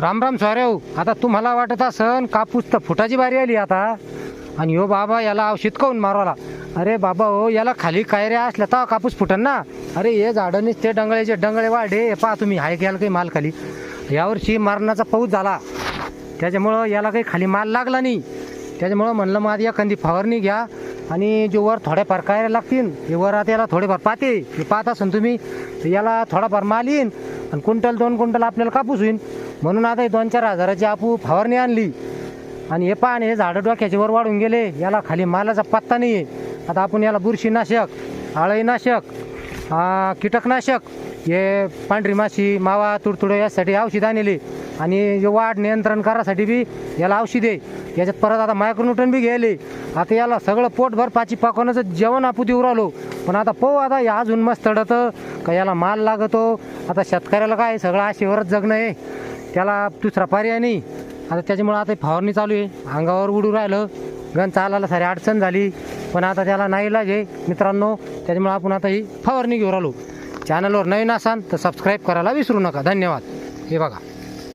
राम राम हो आता तुम्हाला वाटत असन कापूस तर फुटाची बारी आली आता. आणि हो बाबा याला औषध काऊन मारवाला? अरे बाबा हो याला खाली कायऱ्या असल्या तर कापूस फुटन ना. अरे हे झाडं ते डंगळेचे डंगळे वाढे हे पहा तुम्ही हाय घ्याल काही माल खाली. यावर्षी मारण्याचा पाऊस झाला. त्याच्यामुळं याला काही खाली माल लागला नाही. त्याच्यामुळं म्हणलं मग या एखादी फवारणी घ्या. आणि जे वर थोड्याफार कायऱ्या लागतील हे वर आता याला थोडेफार पाते हे पाहत असन तुम्ही याला थोडाफार माल येईन. आणि क्विंटल दोन क्विंटल आपल्याला कापूस होईन. म्हणून आता हे दोन चार हजाराची आपू फवारणी आणली. आणि हे पान हे झाडं डोक्याचे वर वाढून गेले. याला खाली मालाचा पत्ता नाही आहे आता आपण याला बुरशीनाशक आळईनाशक कीटकनाशक हे पांढरी माशी मावा तुडतुडे यासाठी औषध आणले. आणि वाढ नियंत्रण करासाठी बी याला औषध. आहे याच्यात परत आता मायक्रोन्यूटन बी घ्यायले. आता याला सगळं पोटभर पाची पाकवण्याचं जेवण आपू देऊ राहिलो. पण आता पाहू आता हे अजून मस्त चढतं का याला माल लागतो. आता शेतकऱ्याला काय सगळं आशेवरच जगणं आहे. त्याला दुसरा पर्याय नाही. आता त्याच्यामुळं आता फवारणी चालू आहे. अंगावर उडू राहिलं. गण चालायला सारी अडचण झाली. पण आता त्याला नाही इलाज आहे. मित्रांनो त्याच्यामुळं आपण आता ही फवारणी घेऊन राहिलो चॅनलवर नवीन असाल तर सबस्क्राईब करायला विसरू नका. धन्यवाद. हे बघा.